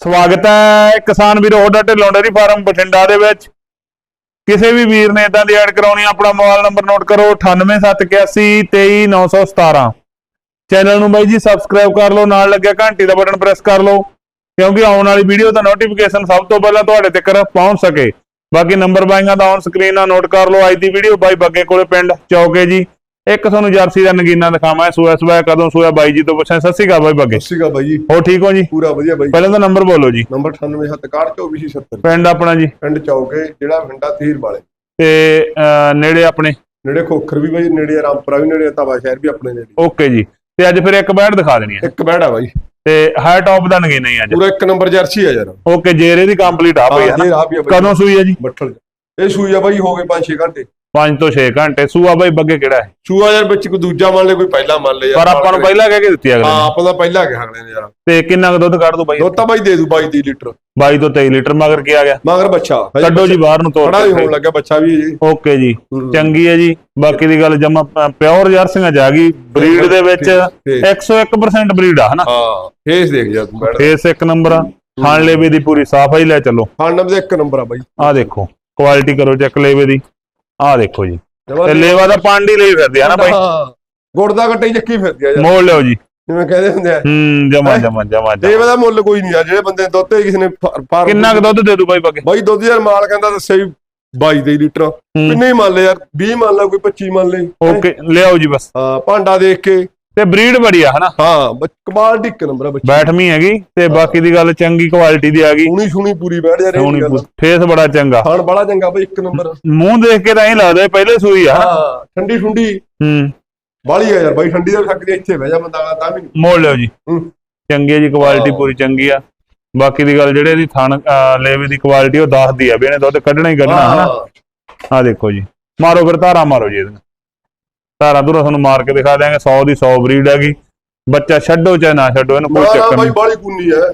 ਸਵਾਗਤ ਹੈ ਕਿਸਾਨ ਵੀਰੋ ਹੋਡਾ ਢਿੱਲੋਂ ਡੇਅਰੀ ਫਾਰਮ ਬਠਿੰਡਾ ਦੇ ਵਿੱਚ। ਕਿਸੇ ਵੀ ਵੀਰ ਨੇ ਇਦਾਂ ਦੀ ਐਡ ਕਰਾਉਣੀ ਆਪਣਾ ਮੋਬਾਈਲ ਨੰਬਰ ਨੋਟ ਕਰੋ 9871823917 ਚੈਨਲ ਨੂੰ ਬਾਈ ਜੀ ਸਬਸਕ੍ਰਾਈਬ ਕਰ ਲਓ, ਨਾਲ ਲੱਗਿਆ ਘੰਟੀ ਦਾ ਬਟਨ ਪ੍ਰੈਸ ਕਰ ਲਓ, ਕਿਉਂਕਿ ਆਉਣ ਵਾਲੀ ਵੀਡੀਓ ਦਾ ਨੋਟੀਫਿਕੇਸ਼ਨ ਸਭ ਤੋਂ ਪਹਿਲਾਂ ਤੁਹਾਡੇ ਤੱਕ ਪਹੁੰਚ ਸਕੇ। ਬਾਕੀ ਨੰਬਰ ਬਾਈਆਂ ਦਾ ਔਨ ਸਕਰੀਨ ਨਾਲ ਨੋਟ ਕਰ ਲਓ, ਅੱਜ ਦੀ ਵੀਡੀਓ ਬਾਈ ਬੱਗੇ ਕੋਲੇ ਪਿੰਡ ਚੌਕੇ ਜੀ। ਇੱਕ ਤੁਹਾਨੂੰ ਜਰਸੀ ਦਾ ਨਗੀਨਾ ਦਿਖਾਵਾਂ ਸੂਆ ਸੂਆ ਕਦੋਂ ਸੂਆ ਬਾਈ ਜੀ ਤੋਂ ਪੁੱਛਾਂ ਸਤਿ ਸ਼੍ਰੀ ਅਕਾਲ ਬਾਈ ਬੱਗੇ। ਸਤਿ ਸ਼੍ਰੀ ਅਕਾਲ ਬਾਈ ਜੀ। ਹੋ ਠੀਕ ਹੋ ਜੀ? ਪੂਰਾ ਵਧੀਆ ਬਾਈ ਪਹਿਲਾਂ ਤਾਂ ਨੰਬਰ ਬੋਲੋ ਜੀ। ਨੰਬਰ 98712470 ਪਿੰਡ ਆਪਣਾ ਜੀ। ਪਿੰਡ ਚੌਕੇ ਜਿਹੜਾ ਪਿੰਡਾ ਤੀਰ ਵਾਲੇ। ਤੇ ਨੇੜੇ ਆਪਣੇ? ਨੇੜੇ ਖੋਖਰ ਵੀ ਬਾਈ ਨੇੜੇ ਰਾਮਪੁਰਾ ਵੀ ਨੇੜੇ ਤਵਾ ਸ਼ਹਿਰ ਵੀ ਆਪਣੇ ਨੇੜੇ। ਓਕੇ ਜੀ। ਤੇ ਅੱਜ ਫਿਰ ਇੱਕ ਬੈਟ ਦਿਖਾ ਦੇਣੀ ਹੈ ਇੱਕ ਬੈੜਾ ਬਾਈ। ਤੇ ਹਾਈ ਟੌਪ ਦਾ ਨਗੀ ਨਹੀਂ ਅੱਜ। ਪੂਰਾ ਇੱਕ ਨੰਬਰ ਜਰਸੀ ਆ ਯਾਰ। ਓਕੇ ਜੇਰੇ ਦੀ ਕੰਪਲੀਟ ਆ ਪਈ ਹੈ ਆ ਆ ਕਦੋਂ ਸੂਈ ਹੈ ਜੀ? ਬੱਠਲ। ਇਹ ਸੂਈ ਆ ਬਾਈ ਹੋ ਗਏ 5-6 ਘੰਟੇ। 5 ਤੋਂ 6 ਘੰਟੇ। ਸੂਆ ਬਾਈ ਬੱਗੇ ਕਿਹੜਾ ਹੈ? ਸੂਆ ਯਾਰ ਵਿੱਚ ਕੋਈ ਦੂਜਾ ਮੰਨ ਲੈ ਕੋਈ ਪਹਿਲਾ ਮੰਨ ਲੈ ਯਾਰ। ਪਰ ਆਪਾਂ ਨੂੰ ਪਹਿਲਾਂ ਕਹਿ ਕੇ ਦਿੱਤੀ ਅਗਲੇ ਹਾਂ ਨੇ ਆਪਾਂ ਦਾ ਪਹਿਲਾ ਕਿਹਾ ਅਗਲੇ ਨੇ ਯਾਰ। ਤੇ ਕਿੰਨਾ ਕੁ ਦੁੱਧ ਕੱਢ ਦੂ ਬਾਈ? ਦੁੱਧ ਤਾਂ ਬਾਈ ਦੇ ਦੂ 22 ਲੀਟਰ। 22 ਤੋਂ 23 ਲੀਟਰ ਮਗਰ ਕੀ ਆ ਗਿਆ? ਮਗਰ ਬੱਚਾ। ਕੱਢੋ ਜੀ ਬਾਹਰ ਨੂੰ ਤੋੜ ਥੋੜਾ ਹੀ ਹੋਣ ਲੱਗਾ ਬੱਚਾ ਵੀ ਜੀ। ਓਕੇ ਜੀ ਚੰਗੀ ਹੈ ਜੀ। ਬਾਕੀ ਦੀ ਗੱਲ ਜਮਾ ਪਿਓਰ ਜਰਸੀਆਂ ਜਾ ਗਈ। ਬਰੀਡ ਦੇ ਵਿੱਚ ਠੀਕ। 101% ਬਰੀਡ ਆ ਹਨਾ? ਹਾਂ ਫੇਸ ਦੇਖ ਜਾ ਤੂੰ ਬੈਠ। ਫੇਸ ਇੱਕ ਨੰਬਰ ਆ। ਖਾਣ ਲੇਵੇ ਦੀ ਪੂਰੀ ਸਾਫ਼ ਹੀ ਲੈ ਚੱਲੋ। ਹਾਂ ਨੰਬਰ ਇੱਕ ਨੰਬਰ ਆ ਬਾਈ। ਆਹ ਦੇਖੋ ਕੁਆਲਿਟੀ ਕਰੋ ਚੈੱਕ ਲੇਵੇ ਦੀ। ਆਹ ਦੇਖੋ ਜੀ। ਤੇ ਲੇਵਾ ਦਾ ਪਾਂਡੀ ਲਈ ਫਿਰਦੇ ਆ ਨਾ ਹਾਂ ਗੁੜ ਦਾ ਗੱਟੇ ਚੱਕੀ ਫਿਰਦੀ ਆ ਯਾਰ। ਮੋੜ ਲਿਓ ਜੀ। ਜਿਵੇਂ ਕਹਿੰਦੇ ਹੁੰਦੇ ਆ। ਹੂੰ ਜਮਾ ਹੈਂ? ਜਮਾ ਜਮਾ ਤੇ ਇਹਦਾ ਮੁੱਲ ਕੋਈ ਨਹੀਂ ਆ। ਜਿਹੜੇ ਬੰਦੇ ਦੁੱਧ ਤੇ ਕਿਸੇ ਨੇ ਫਾਰਮ ਕਿੰਨਾ ਕੁ ਦੁੱਧ ਦੇ ਦੂ ਬਾਈ ਬੱਗੇ ਬਾਈ ਦੁੱਧ ਯਾਰ ਮਾਲ ਕਹਿੰਦਾ ਦੱਸਿਆ ਵੀ 22 ਦੇ ਲੀਟਰ। ਕਿੰਨੇ ਹੀ ਮੰਨ ਲੈ ਯਾਰ? 20 ਮੰਨ ਲਾ ਕੋਈ 25 ਮੰਨ ਲੈ ਓਕੇ ਲਿਆਓ ਜੀ ਬਸ। ਹਾਂ ਭਾਂਡਾ ਦੇਖ ਕੇ। ਤੇ ਬਰੀਡ ਬੜੀ ਆ ਹਨਾ? ਹਾਂ ਕਮਾਲ ਦੀ ਇੱਕ ਨੰਬਰ ਆ ਬੱਚੀ। ਬੈਠਵੀਂ ਹੈਗੀ ਤੇ ਬਾਕੀ ਦੀ ਗੱਲ ਚੰਗੀ ਕੁਆਲਿਟੀ ਦੀ ਆ ਗਈ। ਸੋਹਣੀ ਸੋਹਣੀ ਪੂਰੀ ਬੈਠ ਜਾ ਰਹੀ ਫੇਸ ਬੜਾ ਚੰਗਾ। ਖਾਣ ਬੜਾ ਚੰਗਾ ਬਾਈ ਇੱਕ ਨੰਬਰ ਮੂੰਹ ਦੇਖ ਕੇ ਤਾਂ ਐਂ ਲੱਗਦਾ ਪਹਿਲੇ ਸੂਈ ਆ ਹਾਂ ਠੰਡੀ ਠੁੰਡੀ। ਹੂੰ। ਬਾਲੀ ਆ ਯਾਰ ਬਾਈ ਠੰਡੀ ਦਾ ਸਕਦੀ ਇੱਥੇ ਬਹਿ ਜਾ ਬੰਦਾ ਤਾਂ ਵੀ। ਮੋੜ ਲਿਓ ਜੀ। ਹੂੰ। ਚੰਗੀ ਹੈ ਜੀ ਕੁਆਲਿਟੀ ਹਾਂ। ਪੂਰੀ ਚੰਗੀ ਆ। ਬਾਕੀ ਦੀ ਗੱਲ ਜਿਹੜੇ ਇਹਦੀ ਥਣ ਲੇਵੇ ਦੀ ਕੁਆਲਿਟੀ ਉਹ ਦੱਸਦੀ ਆ ਵੀ ਇਹਨੇ ਦੁੱਧ ਕੱਢਣਾ ਹੀ ਕੱਢਣਾ ਹਨਾ? ਹਾਂ ਆ ਦੇਖੋ ਜੀ। ਮਾਰੋ ਫਿਰ ਧਾਰਾ ਮਾਰੋ ਜੀ ਇਹਦੀਆਂ ਧਾਰਾ ਦੂਰਾ ਤੁਹਾਨੂੰ ਮਾਰ ਕੇ ਦਿਖਾ ਦਿਆਂਗੇ 100 ਦੀ 100 ਬਰੀਡ ਹੈਗੀ। ਬੱਚਾ ਛੱਡੋ ਚਾਹੇ ਨਾ ਛੱਡੋ ਇਹਨੂੰ ਕੋਈ ਚੱਕਰ ਬਾਈ ਨਹੀਂ। ਬਾਲੀ ਕੁੰਨੀ ਹੈ।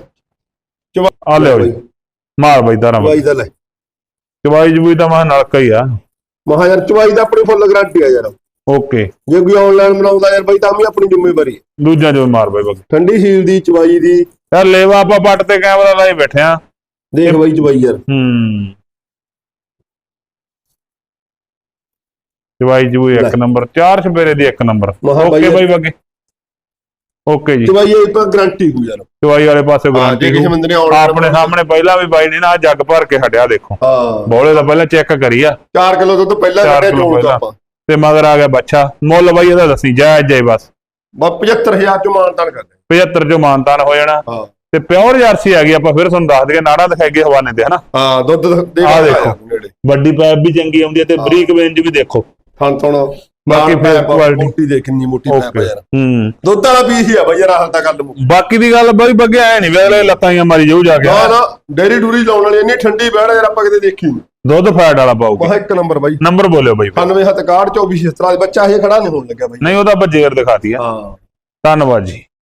ਆ ਲਿਓ ਜੀ ਮਾਰ ਬਾਈ ਧਾਰਾ ਚਵਾਈ ਦਾ ਲੈ। ਚਵਾਈ ਜਬੂਈ ਤਾਂ ਮਾ ਨਲਕਾ ਹੀ ਆ। ਮਹਾ ਯਾਰ ਚਵਾਈ ਦਾ ਆਪਣੀ ਫੁੱਲ ਗਾਰੰਟੀ ਆ ਯਾਰ। ਓਕੇ। ਜੇ ਕੋਈ ਆਨਲਾਈਨ ਬਣਾਉਂਦਾ ਯਾਰ ਬਾਈ ਤਾਂ ਵੀ ਆਪਣੀ ਜ਼ਿੰਮੇਵਾਰੀ ਹੈ। ਦੂਜਾ ਜੋ ਮਾਰ ਬਾਈ ਬੱਗੇ ਠੰਡੀ ਸੀਲ ਦੀ ਚਵਾਈ ਦੀ। ਯਾਰ ਲੇਵਾ ਆਪਾਂ ਪੱਟ ਤੇ ਕੈਮਰਾ ਲਾਈ ਬੈਠੇ ਆ। ਦੇਖ ਬਾਈ ਚਵਾਈ ਯਾਰ। ਹੂੰ। ਚਵਾਈ ਜਬੂਈ ਇੱਕ। ਨੰਬਰ ਚਾਰ ਛਪੇਰੇ ਦੀ ਇੱਕ ਨੰਬਰ। ਮਹਾਂ ਬਾਈ ਓਕੇ ਬਾਈ ਬੱਗੇ ਓਕੇ ਜੀ। ਚਵਾਈ ਇਹ ਤਾਂ ਗਾਰੰਟੀ ਹੋ ਯਾਰ। ਚਵਾਈ ਵਾਲੇ ਪਾਸੇ ਹਾਂ ਜੇ ਗਾਰੰਟੀ ਕਿਸੇ ਬੰਦੇ ਨੇ ਆਨਲਾਈਨ ਆਪਣੇ ਸਾਹਮਣੇ ਪਹਿਲਾਂ ਵੀ ਬਾਈ ਨੇ ਨਾ ਜੱਗ ਭਰ ਕੇ ਹਟਿਆ ਦੇਖੋ। ਹਾਂ। ਬੋਲੇ ਦਾ ਪਹਿਲਾਂ ਚੈੱਕ ਕਰੀ ਆ। 4 ਕਿਲੋ ਦੁੱਧ ਪਹਿਲਾਂ ਚਾਰ ਕੱਢਿਆ ਕਿਲੋ ਚੋਣ ਪਹਿਲਾਂ। ਆਪਾਂ। ਤੇ ਮਗਰ ਆ ਗਿਆ ਬੱਚਾ। ਮੁੱਲ ਬਾਈ ਇਹਦਾ ਦੱਸੀ ਜਾਇਜ਼ ਜਾਈ ਬਸ। ਬਾ 75000 ਚ ਮਾਨਤਾਨ ਕਰਦੇ 75 ਚੋਂ ਮਾਨਤਾਨ ਹੋ ਜਾਣਾ। ਹਾਂ। ਤੇ ਪਿਓਰ ਜਰਸੀ ਆ ਗਈ ਆਪਾਂ ਫਿਰ ਤੁਹਾਨੂੰ ਦੱਸ ਦਈਏ ਨਾੜਾ ਦਿਖਾਈਏ ਹਵਾਨੇ ਤੇ ਹਨਾ? ਹਾਂ ਦੁੱਧ ਦੇ ਆਹ ਦੇਖੋ। ਨੇੜੇ। ਵੱਡੀ ਪੈਪ ਵੀ ਚੰਗੀ ਆਉਂਦੀ ਹੈ ਤੇ ਬਰੀਕ ਵੇਂਜ ਵੀ ਦੇਖੋ। ਥਣ ਥਣ ਬਾਕੀ ਫਿਰ ਮੋਟੀ ਦੇ ਕਿੰਨੀ ਮੋਟੀ ਪੈਪ ਓਕੇ ਯਾਰ। ਹੂੰ। ਦੁੱਧ ਵਾਲਾ ਪੀਸ ਹੀ ਆ ਬਈ ਯਾਰ ਹਾਲ ਤਾਂ ਗੱਲ ਮੁੱਕ ਬਾਕੀ ਦੀ ਗੱਲ ਬਾਈ ਬੱਗੇ ਐ ਨਹੀਂ ਵੇਲੇ ਲੱਤਾਂ ਹੀ ਮਾਰੀ ਜਾਊ ਜਾ ਕੇ। ਨਾ ਨਾ ਡੇਰੀ ਡੂਰੀ ਲਾਉਣ ਵਾਲੀ ਇੰਨੀ ਠੰਡੀ ਬੈੜ ਯਾਰ ਆਪਾਂ ਕਿਤੇ ਦੇਖੀ ਨਹੀਂ ਦੁੱਧ ਫੈਟ ਵਾਲਾ ਪਾਊਗਾ ਵਾਹ ਇੱਕ ਨੰਬਰ ਬਾਈ। ਨੰਬਰ ਬੋਲਿਓ ਬਾਈ। 97 ਹੱਤ 61 24 ਇਸ ਤਰ੍ਹਾਂ ਬੱਚਾ ਇਹ ਖੜਾ ਨਹੀਂ ਹੋਣ ਲੱਗਿਆ ਬਾਈ। ਨਹੀਂ ਉਹਦਾ ਬੱਜੇਰ ਦਿਖਾਤੀ ਆ। ਹਾਂ। ਧੰਨਵਾਦ ਜੀ।